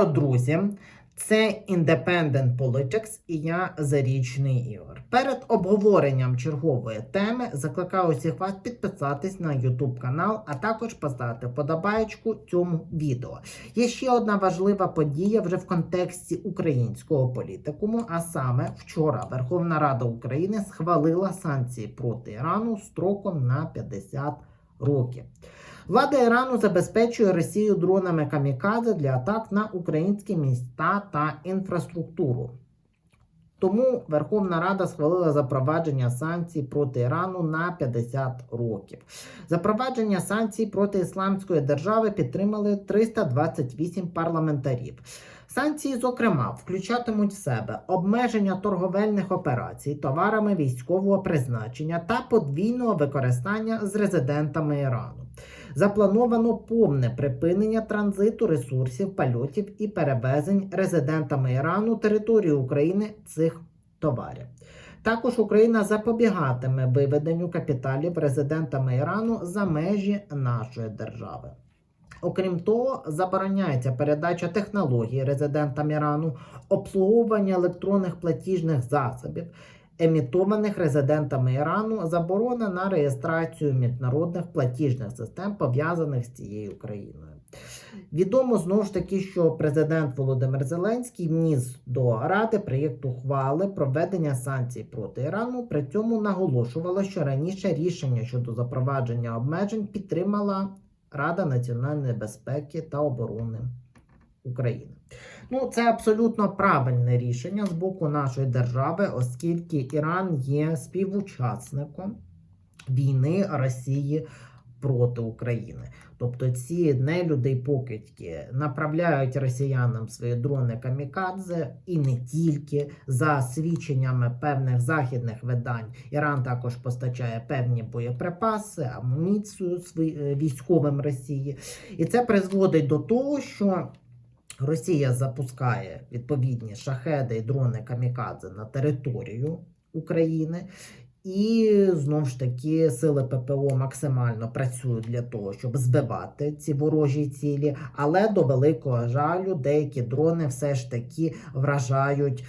Друзі, це Independent Politics і я Зарічний Ігор. Перед обговоренням чергової теми закликаю усіх вас підписатись на YouTube канал, а також поставити подобаєчку цьому відео. Є ще одна важлива подія вже в контексті українського політикуму. А саме вчора Верховна Рада України схвалила санкції проти Ірану строком на 50 років. Влада Ірану забезпечує Росію дронами камікадзе для атак на українські міста та інфраструктуру. Тому Верховна Рада схвалила запровадження санкцій проти Ірану на 50 років. Запровадження санкцій проти Ісламської держави підтримали 328 парламентарів. Санкції, зокрема, включатимуть в себе обмеження торговельних операцій товарами військового призначення та подвійного використання з резидентами Ірану. Заплановано повне припинення транзиту ресурсів, польотів і перевезень резидентами Ірану території України цих товарів. Також Україна запобігатиме виведенню капіталів резидентами Ірану за межі нашої держави. Окрім того, забороняється передача технологій резидентам Ірану, обслуговування електронних платіжних засобів, емітованих резидентами Ірану, заборона на реєстрацію міжнародних платіжних систем, пов'язаних з цією країною. Відомо знову ж таки, що президент Володимир Зеленський вніс до Ради проєкт ухвали про введення санкцій проти Ірану. При цьому наголошувало, що раніше рішення щодо запровадження обмежень підтримала Рада національної безпеки та оборони України. Ну, це абсолютно правильне рішення з боку нашої держави, оскільки Іран є співучасником війни Росії проти України. Тобто ці нелюди покидьки направляють росіянам свої дрони камікадзе і не тільки за свідченнями певних західних видань. Іран також постачає певні боєприпаси, амуніцію е, військовим Росії. І це призводить до того, що Росія запускає відповідні шахеди і дрони камікадзе на територію України. І знову ж таки сили ППО максимально працюють для того, щоб збивати ці ворожі цілі. Але до великого жалю деякі дрони все ж таки вражають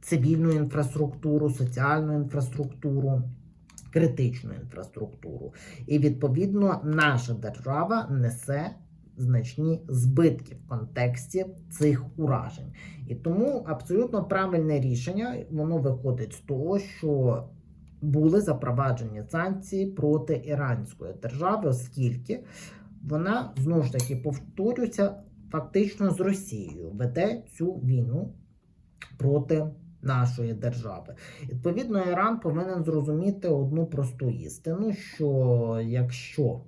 цивільну інфраструктуру, соціальну інфраструктуру, критичну інфраструктуру. І відповідно наша держава несе значні збитки в контексті цих уражень. І тому абсолютно правильне рішення воно виходить з того, що були запроваджені санкції проти іранської держави, оскільки вона знову ж таки повторюється фактично з Росією веде цю війну проти нашої держави. Відповідно, Іран повинен зрозуміти одну просту істину: що якщо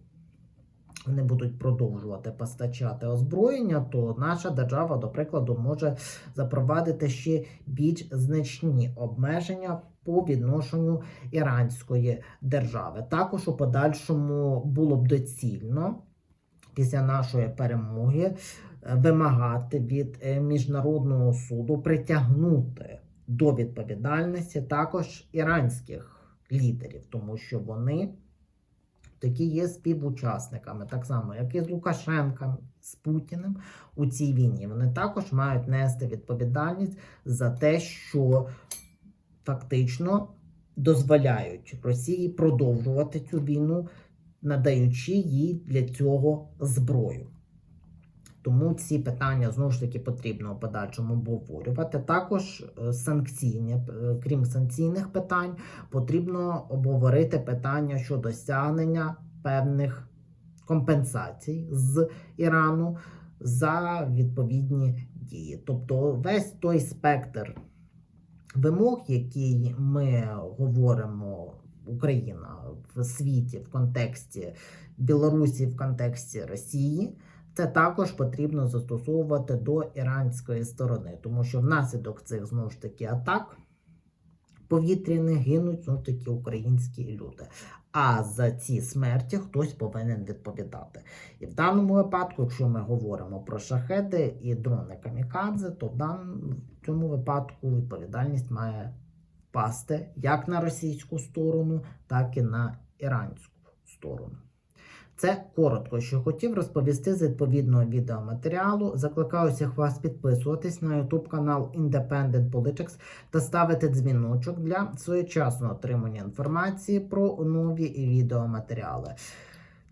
вони будуть продовжувати постачати озброєння, то наша держава, до прикладу, може запровадити ще більш значні обмеження по відношенню іранської держави. Також у подальшому було б доцільно після нашої перемоги е, вимагати від е, міжнародного суду притягнути до відповідальності також іранських лідерів, тому що вони такі є співучасниками, так само, як і з Лукашенком, з Путіним у цій війні. Вони також мають нести відповідальність за те, що фактично дозволяють Росії продовжувати цю війну, надаючи їй для цього зброю. Тому ці питання знову ж таки потрібно у подальшому обговорювати. Також е, санкційні, е, крім санкційних питань, потрібно обговорити питання щодо стягнення певних компенсацій з Ірану за відповідні дії. Тобто весь той спектр вимог, який ми говоримо, Україна в світі в контексті Білорусі, в контексті Росії. Це також потрібно застосовувати до іранської сторони, тому що внаслідок цих знову ж таки атак повітряних гинуть знову ж таки українські люди. А за ці смерті хтось повинен відповідати. І в даному випадку, якщо ми говоримо про шахеди і дрони камікадзе, то в в цьому випадку відповідальність має впасти як на російську сторону, так і на іранську сторону. Це коротко, що хотів розповісти з відповідного відеоматеріалу. Закликаю всіх вас підписуватись на YouTube канал Independent Politics та ставити дзвіночок для своєчасного отримання інформації про нові відеоматеріали.